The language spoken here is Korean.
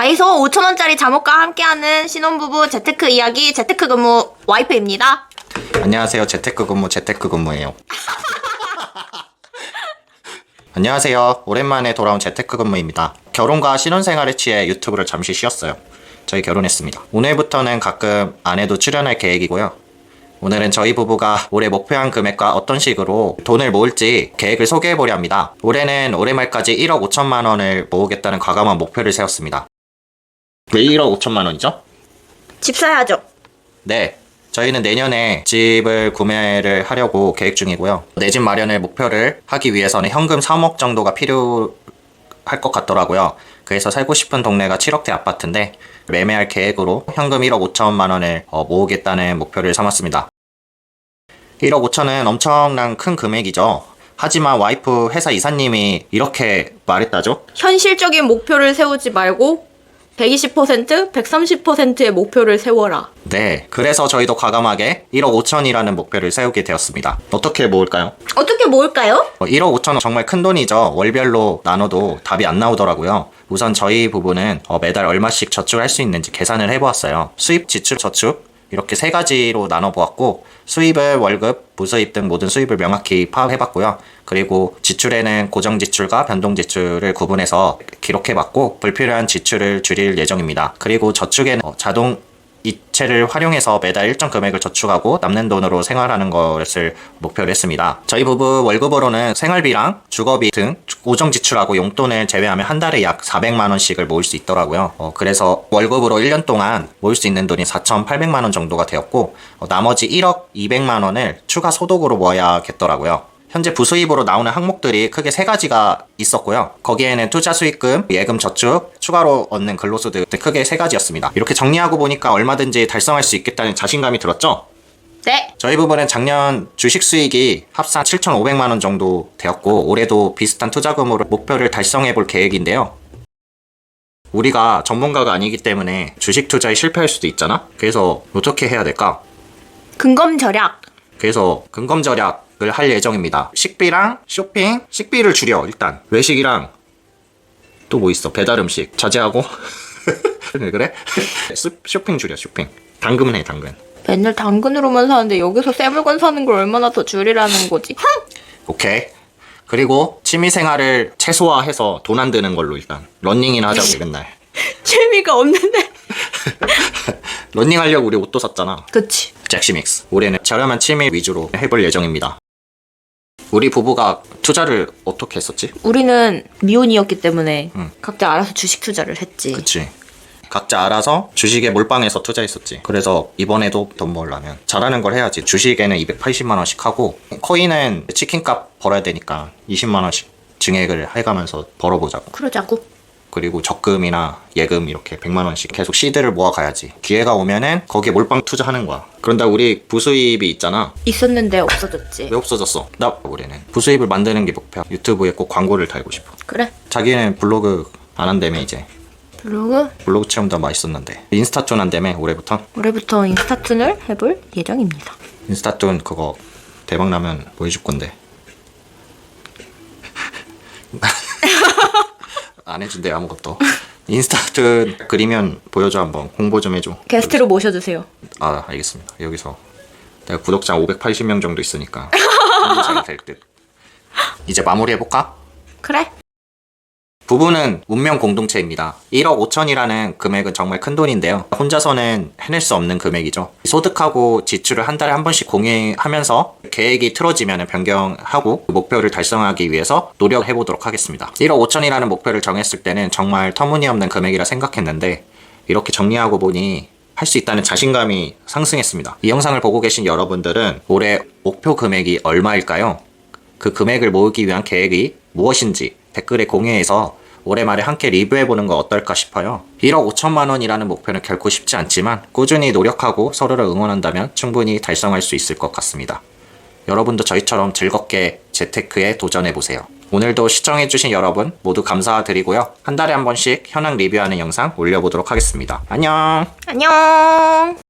다이소 5천원짜리 잠옷과 함께하는 신혼부부 재테크 이야기 재테크 근무 와이프입니다. 안녕하세요. 재테크 근무 재테크 근무예요. 안녕하세요. 오랜만에 돌아온 재테크 근무입니다. 결혼과 신혼생활에 취해 유튜브를 잠시 쉬었어요. 저희 결혼했습니다. 오늘부터는 가끔 아내도 출연할 계획이고요. 오늘은 저희 부부가 올해 목표한 금액과 어떤 식으로 돈을 모을지 계획을 소개해보려 합니다. 올해는 올해 말까지 1억 5천만 원을 모으겠다는 과감한 목표를 세웠습니다. 왜 1억 5천만 원이죠? 집 사야죠. 네. 저희는 내년에 집을 구매를 하려고 계획 중이고요. 내 집 마련을 목표를 하기 위해서는 현금 3억 정도가 필요할 것 같더라고요. 그래서 살고 싶은 동네가 7억대 아파트인데 매매할 계획으로 현금 1억 5천만 원을 어, 모으겠다는 목표를 삼았습니다. 1억 5천은 엄청난 큰 금액이죠. 하지만 와이프 회사 이사님이 이렇게 말했다죠? 현실적인 목표를 세우지 말고 120%, 130%의 목표를 세워라. 네. 그래서 저희도 과감하게 1억 5천이라는 목표를 세우게 되었습니다. 어떻게 모을까요? 어떻게 모을까요? 어, 1억 5천은 정말 큰 돈이죠. 월별로 나눠도 답이 안 나오더라고요. 우선 저희 부부는 어, 매달 얼마씩 저축을 할수 있는지 계산을 해보았어요. 수입, 지출, 저축 이렇게 세 가지로 나눠보았고 수입을 월급, 부수입 등 모든 수입을 명확히 파악해봤고요. 그리고 지출에는 고정 지출과 변동 지출을 구분해서 기록해봤고 불필요한 지출을 줄일 예정입니다. 그리고 저축에는 어, 자동 이체를 활용해서 매달 일정 금액을 저축하고 남는 돈으로 생활하는 것을 목표로 했습니다. 저희 부부 월급으로는 생활비랑 주거비 등 고정 지출하고 용돈을 제외하면 한 달에 약 400만 원씩을 모을 수 있더라고요. 어, 그래서 월급으로 1년 동안 모을 수 있는 돈이 4,800만 원 정도가 되었고 어, 나머지 1억 200만 원을 추가 소득으로 모아야겠더라고요. 현재 부수입으로 나오는 항목들이 크게 세 가지가 있었고요. 거기에는 투자 수익금, 예금 저축, 추가로 얻는 근로소득 등 크게 세 가지였습니다. 이렇게 정리하고 보니까 얼마든지 달성할 수 있겠다는 자신감이 들었죠? 네. 저희 부부는 작년 주식 수익이 합산 7,500만 원 정도 되었고 올해도 비슷한 투자금으로 목표를 달성해 볼 계획인데요. 우리가 전문가가 아니기 때문에 주식 투자에 실패할 수도 있잖아? 그래서 어떻게 해야 될까? 근검 절약. 그래서 근검 절약 을 할 예정입니다. 식비랑 쇼핑, 식비를 줄여 일단. 외식이랑 또 뭐 있어? 배달 음식. 자제하고? 왜 그래? 스- 쇼핑 줄여 쇼핑. 당근은 해 당근. 맨날 당근으로만 사는데 여기서 새 물건 사는 걸 얼마나 더 줄이라는 거지? 오케이. 그리고 취미생활을 최소화해서 돈 안 드는 걸로 일단. 런닝이나 하자고 맨날. 재미가 없는데. 런닝 하려고 우리 옷도 샀잖아. 그치. 잭시믹스. 올해는 저렴한 취미 위주로 해볼 예정입니다 우리 부부가 투자를 어떻게 했었지? 우리는 미혼이었기 때문에 응. 각자 알아서 주식 투자를 했지. 그치. 각자 알아서 주식에 몰빵해서 투자했었지. 그래서 이번에도 돈 벌려면 잘하는 걸 해야지. 주식에는 280만 원씩 하고 코인은 치킨값 벌어야 되니까 20만 원씩 증액을 해가면서 벌어보자고. 그러자고. 그리고 적금이나 예금 이렇게 100만 원씩 계속 시드를 모아 가야지. 기회가 오면은 거기에 몰빵 투자하는 거야. 그런다 우리 부수입이 있잖아. 있었는데 없어졌지. 왜 없어졌어? 나 올해는 부수입을 만드는 게 목표야. 유튜브에 꼭 광고를 달고 싶어. 그래. 자기는 블로그 안 한다며 이제. 블로그 블로그 체험도 맛있었는데 인스타존 한다며 올해부터 올해부터 인스타툰을 해볼 예정입니다. 인스타존 그거 대박 나면 보여줄 건데 안 해준대 아무것도. 인스타존 그리면 보여줘 한번. 홍보 좀 해줘. 게스트로 모셔주세요. 아 알겠습니다. 여기서. 내가 구독자 580명 정도 있으니까. 홍보 잘될 듯. 이제 마무리 해볼까? 그래. 부부는 운명 공동체입니다. 1억 5천이라는 금액은 정말 큰 돈인데요. 혼자서는 해낼 수 없는 금액이죠. 소득하고 지출을 한 달에 한 번씩 공유하면서 계획이 틀어지면 변경하고 그 목표를 달성하기 위해서 노력해 보도록 하겠습니다. 1억 5천이라는 목표를 정했을 때는 정말 터무니없는 금액이라 생각했는데 이렇게 정리하고 보니 할수 있다는 자신감이 상승했습니다. 이 영상을 보고 계신 여러분들은 올해 목표 금액이 얼마일까요? 그 금액을 모으기 위한 계획이 무엇인지 댓글에 공유해서 올해 말에 함께 리뷰해보는 거 어떨까 싶어요. 1억 5천만 원이라는 목표는 결코 쉽지 않지만 꾸준히 노력하고 서로를 응원한다면 충분히 달성할 수 있을 것 같습니다. 여러분도 저희처럼 즐겁게 재테크에 도전해보세요. 오늘도 시청해주신 여러분 모두 감사드리고요. 한 달에 한 번씩 현황 리뷰하는 영상 올려보도록 하겠습니다. 안녕! 안녕.